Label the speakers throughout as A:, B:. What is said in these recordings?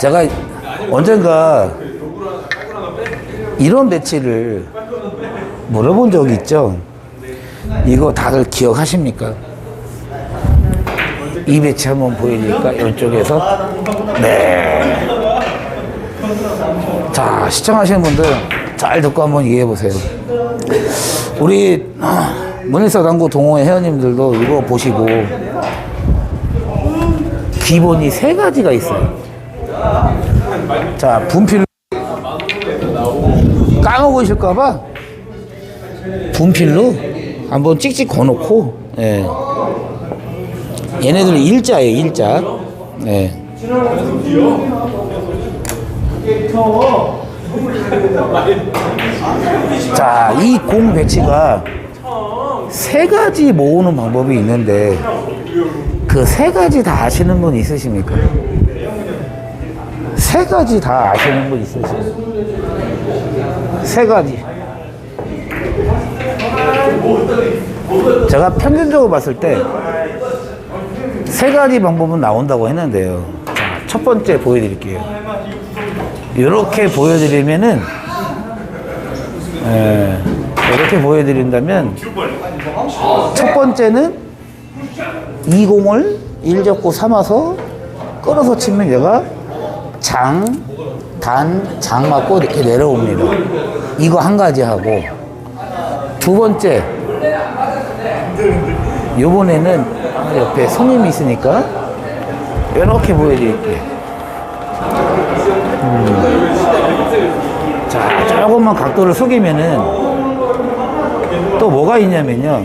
A: 제가 언젠가 이런 배치를 물어본 적이 있죠. 이거 다들 기억하십니까? 이 배치 한번 보여드릴까? 이쪽에서. 네. 자, 시청하시는 분들 잘 듣고 한번 이해해 보세요. 우리 아, 문일사 당구 동호회 회원님들도 이거 보시고 기본이 세 가지가 있어요. 자, 분필 까먹으실까봐 분필로 한번 찍찍 거놓고, 예. 얘네들은 일자예요, 일자. 예. 자, 이 공 배치가 세 가지 모으는 방법이 있는데 그 세 가지 다 아시는 분 있으십니까? 세 가지 다 아시는 분 있으십니까? 세 가지. 제가 평균적으로 봤을 때 세 가지 방법은 나온다고 했는데요. 자, 첫 번째 보여드릴게요. 이렇게 보여드리면은 예, 이렇게 보여드린다면 첫 번째는 이 공을 1접고 삼아서 끌어서 치면 얘가 장, 단, 장 맞고 이렇게 내려옵니다. 이거 한 가지 하고 두 번째 요번에는 옆에 손님이 있으니까 이렇게 보여드릴게요. 자, 조금만 각도를 숙이면은 또 뭐가 있냐면요.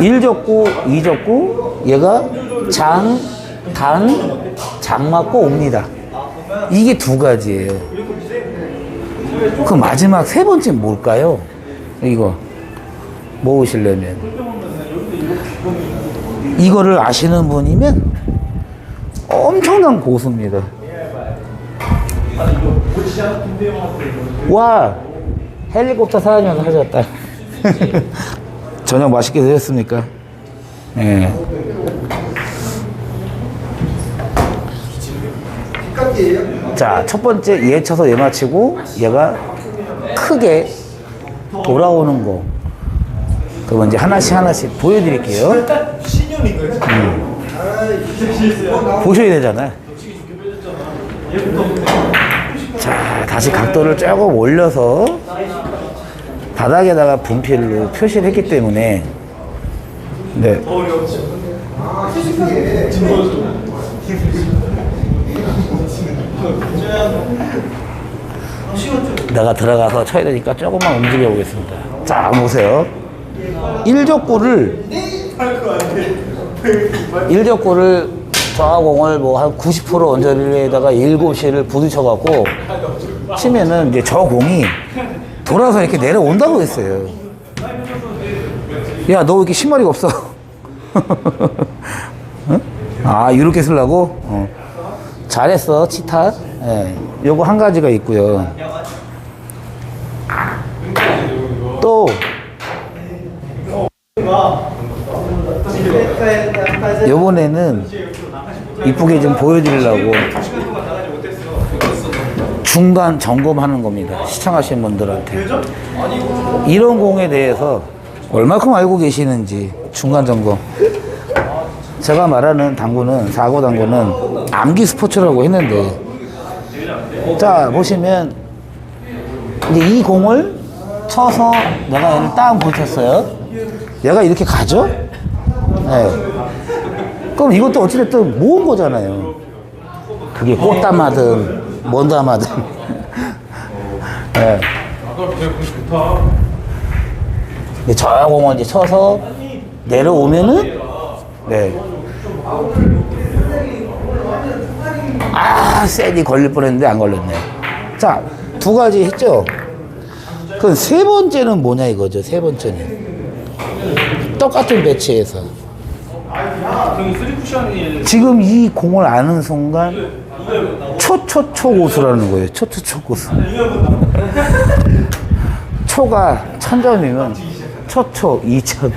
A: 1접구, 2접구, 얘가 장, 단, 장 맞고 옵니다. 이게 두 가지예요. 그 마지막 세 번째 뭘까요? 이거 모으시려면 이거를 아시는 분이면 엄청난 고수입니다. 와 헬리콥터 사다니면서 하셨다. 저녁 맛있게 드셨습니까? 네. 자, 첫 번째 얘 쳐서 얘 맞히고 얘가 크게 돌아오는 거. 그럼 이제 하나씩 하나씩 보여드릴게요. 음. 보셔야 되잖아요. 자, 다시 각도를 조금 올려서 바닥에다가 분필로 표시를 했기 때문에 네. 내가 들어가서 쳐야 되니까 조금만 움직여 보겠습니다. 자, 보세요. 1족구를 1족구를 좌공을 뭐 한 90% 언저리에다가 7시를 부딪혀 갖고 치면은 이제 저 공이 돌아서 이렇게 내려온다고 했어요. 야, 너 왜 이렇게 신발이 없어? 응? 아, 이렇게 쓰려고? 어. 잘했어, 치타. 예. 요거 한 가지가 있고요. 또, 요번에는 이쁘게 좀 보여드리려고 중간 점검하는 겁니다. 시청하시는 분들한테. 이런 공에 대해서 얼마큼 알고 계시는지 중간 점검. 제가 말하는 당구는, 사고 당구는 암기 스포츠라고 했는데, 자, 보시면, 이제 이 공을 쳐서 내가 얘를 딱 붙였어요. 얘가 이렇게 가죠? 네. 그럼 이것도 어찌됐든 모은 거잖아요. 그게 꽃담하든, 뭔담하든. 네. 저 공을 이제 쳐서 내려오면은, 네. 아, 쎄디 걸릴 뻔 했는데 안 걸렸네. 자, 두 가지 했죠? 그럼 세 번째는 뭐냐 이거죠, 세 번째는. 똑같은 배치에서. 지금 이 공을 아는 순간 초초초 고수라는 거예요. 초초초 고수. 초가 천점이면 초초 이천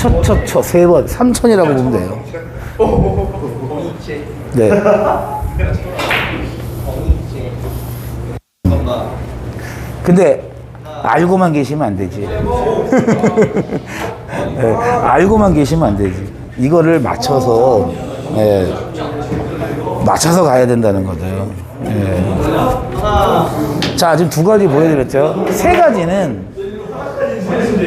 A: 초초초 세번 삼천이라고 보면 돼요. 네. 근데 알고만 계시면 안 되지. 네, 알고만 계시면 안 되지. 이거를 맞춰서 예, 맞춰서 가야 된다는 거죠. 예. 자, 지금 두 가지 보여드렸죠. 세 가지는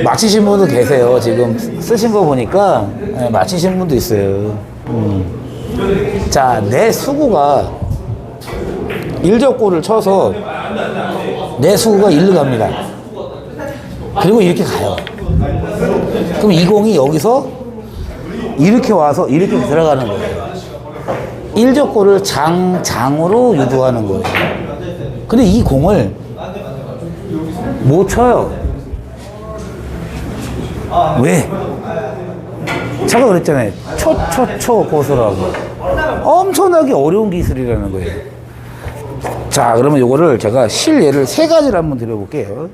A: 맞히신 분도 계세요. 지금 쓰신 거 보니까 예, 맞히신 분도 있어요. 음. 자, 내 수구가 일적골을 쳐서 내 수구가 일로 갑니다. 그리고 이렇게 가요. 그럼 이 공이 여기서 이렇게 와서 이렇게 들어가는 거예요. 일적골을 장, 장으로 유도하는 거예요. 근데 이 공을 못 쳐요. 왜? 제가 그랬잖아요. 초, 초, 초 고수라고. 엄청나게 어려운 기술이라는 거예요. 자, 그러면 요거를 제가 실례를 세 가지를 한번 드려볼게요.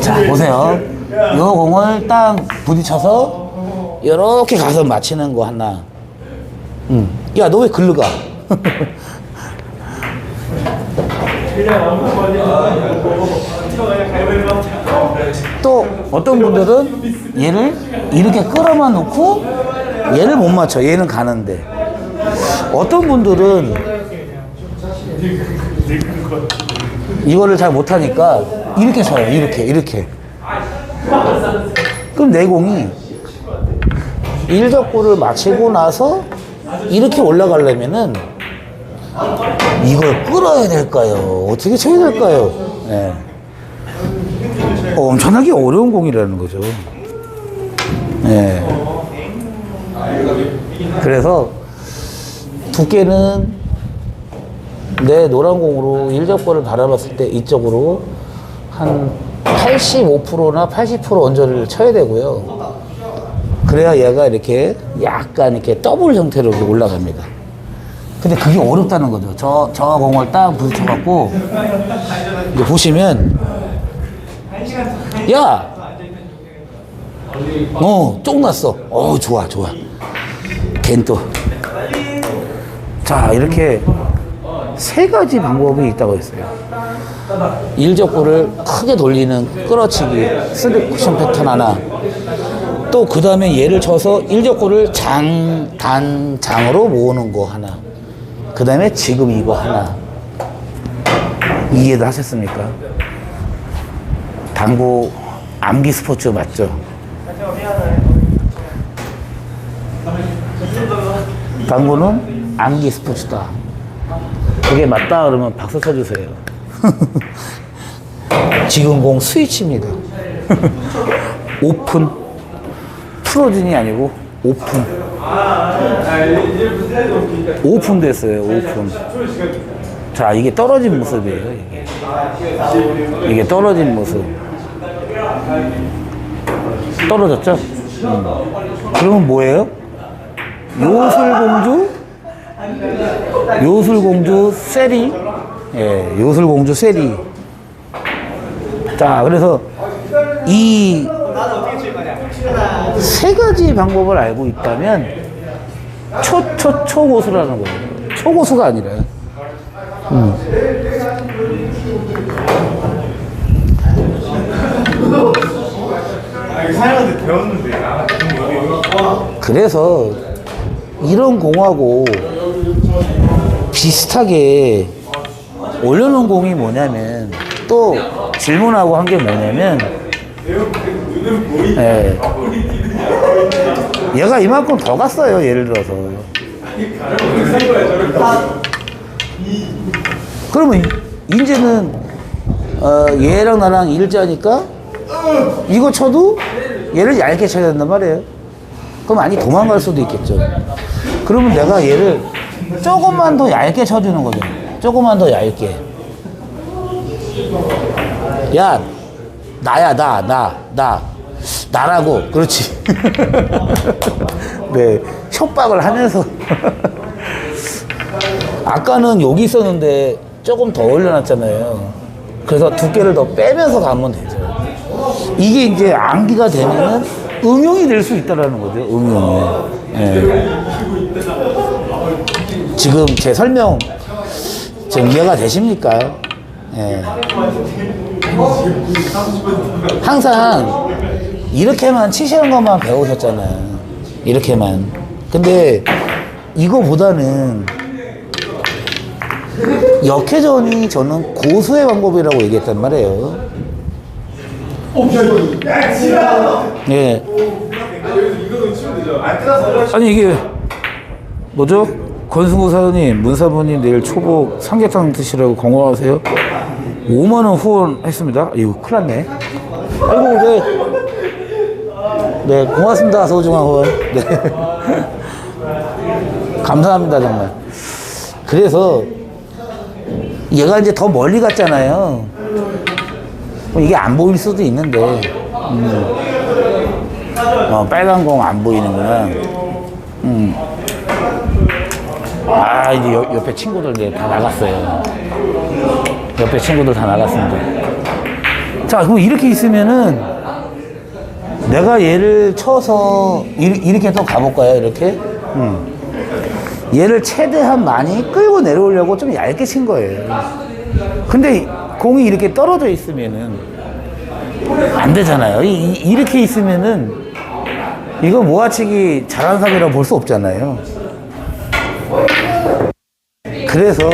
A: 자, 보세요. 요 공을 딱 부딪혀서 이렇게 가서 맞히는 거 하나. 음. 야, 너 왜 글로 가? 또 어떤 분들은 얘를 이렇게 끌어만 놓고 얘를 못 맞춰. 얘는 가는데. 어떤 분들은 이거를 잘 못하니까 이렇게 쳐요. 이렇게, 이렇게. 그럼 내 공이 일적구를 마치고 나서 이렇게 올라가려면은 이걸 끌어야 될까요? 어떻게 쳐야 될까요? 예. 엄청나게 어려운 공이라는 거죠. 예. 그래서 두께는 내 노란 공으로 일적거를 바라봤을 때 이쪽으로 한 85%나 80% 언저리를 쳐야 되고요. 그래야 얘가 이렇게 약간 이렇게 더블 형태로 이렇게 올라갑니다. 근데 그게 어렵다는 거죠. 저, 저 공을 딱 부딪혀갖고, 이제 보시면, 야! 어, 쫑 났어. 어, 좋아, 좋아. 걘 또. 자, 이렇게 세 가지 방법이 있다고 했어요. 일적구를 크게 돌리는 끌어치기, 쓰리 쿠션 패턴 하나. 또 그 다음에 얘를 쳐서 일적구를 장, 단, 장으로 모으는 거 하나. 그 다음에 지금 이거 하나. 이해도 하셨습니까? 당구 암기 스포츠 맞죠? 당구는 암기 스포츠다. 그게 맞다 그러면 박수 쳐주세요. 지금 공 스위치입니다. 오픈. 프로즌이 아니고 오픈. 오픈 됐어요, 오픈. 자, 이게 떨어진 모습이에요, 이게. 이게 떨어진 모습. 떨어졌죠? 음. 그러면 뭐예요? 요술공주? 요술공주 세리? 예, 요술공주 세리. 자, 그래서 이 세 가지 방법을 알고 있다면 초, 초, 초고수라는 거예요. 초고수가 아니라. 음.
B: 사장한테 배웠는데 아
A: 그래서 이런 공하고 비슷하게 올려놓은 공이 뭐냐면 또 질문하고 한 게 뭐냐면 예. 얘가 이만큼 더 갔어요 예를 들어서 그러면 이제는 어, 얘랑 나랑 일자니까 이거 쳐도 얘를 얇게 쳐야 된단 말이에요 그럼 많이 도망갈 수도 있겠죠. 그러면 내가 얘를 조금만 더 얇게 쳐주는 거죠. 조금만 더 얇게. 야, 나야, 나, 나, 나. 나라고. 그렇지. 네. 협박을 하면서. 아까는 여기 있었는데 조금 더 올려놨잖아요. 그래서 두께를 더 빼면서 가면 되죠. 이게 이제 암기가 되면은 응용이 될 수 있다라는 거죠. 응용이. 예. 지금 제 설명 좀 이해가 되십니까? 예. 항상 이렇게만 치시는 것만 배우셨잖아요. 이렇게만. 근데 이거보다는 역회전이 저는 고수의 방법이라고 얘기했단 말이에요. 예. 아니 이게 뭐죠? 권승우 사장님, 문 사부님 내일 초복 삼계탕 드시라고 건강하세요. 5만 원 후원했습니다. 이거 큰일 났네. 아이고 네. 네 고맙습니다 소중한 후원. 네. 감사합니다 정말. 그래서 얘가 이제 더 멀리 갔잖아요. 그럼 이게 안 보일 수도 있는데, 음. 어, 빨간 공 안 보이는구나. 음. 아, 이제 옆, 옆에 친구들 이제 다 나갔어요. 옆에 친구들 다 나갔습니다. 자, 그럼 이렇게 있으면은 내가 얘를 쳐서 이- 이렇게 또 가볼까요? 이렇게? 음. 얘를 최대한 많이 끌고 내려오려고 좀 얇게 친 거예요. 근데 공이 이렇게 떨어져 있으면은 안 되잖아요. 이, 이- 이렇게 있으면은 이거 모아치기 잘하는 사람이라고 볼 수 없잖아요. 그래서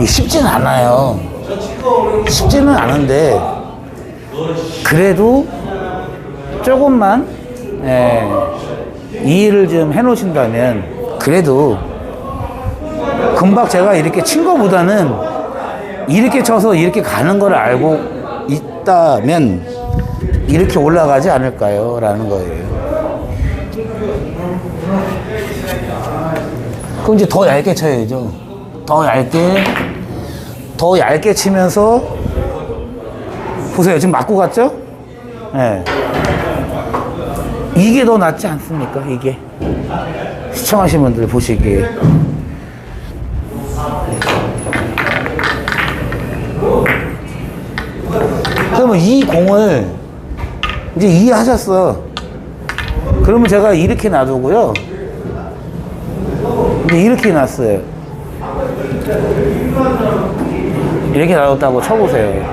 A: 이 쉽지는 않아요. 쉽지는 않은데 그래도 조금만 예, 이해를 좀 해놓으신다면 그래도 금방 제가 이렇게 친 거보다는 이렇게 쳐서 이렇게 가는 걸 알고 있다면 이렇게 올라가지 않을까요? 라는 거예요. 그럼 이제 더 얇게 쳐야죠. 더 얇게, 더 얇게 치면서 보세요. 지금 맞고 갔죠? 예. 이게 더 낫지 않습니까? 이게. 시청하신 분들 보시기에. 그러면 이 공을 이제 이해하셨어. 그러면 제가 이렇게 놔두고요. 이제 이렇게 놨어요. 이렇게 놔뒀다고 쳐보세요.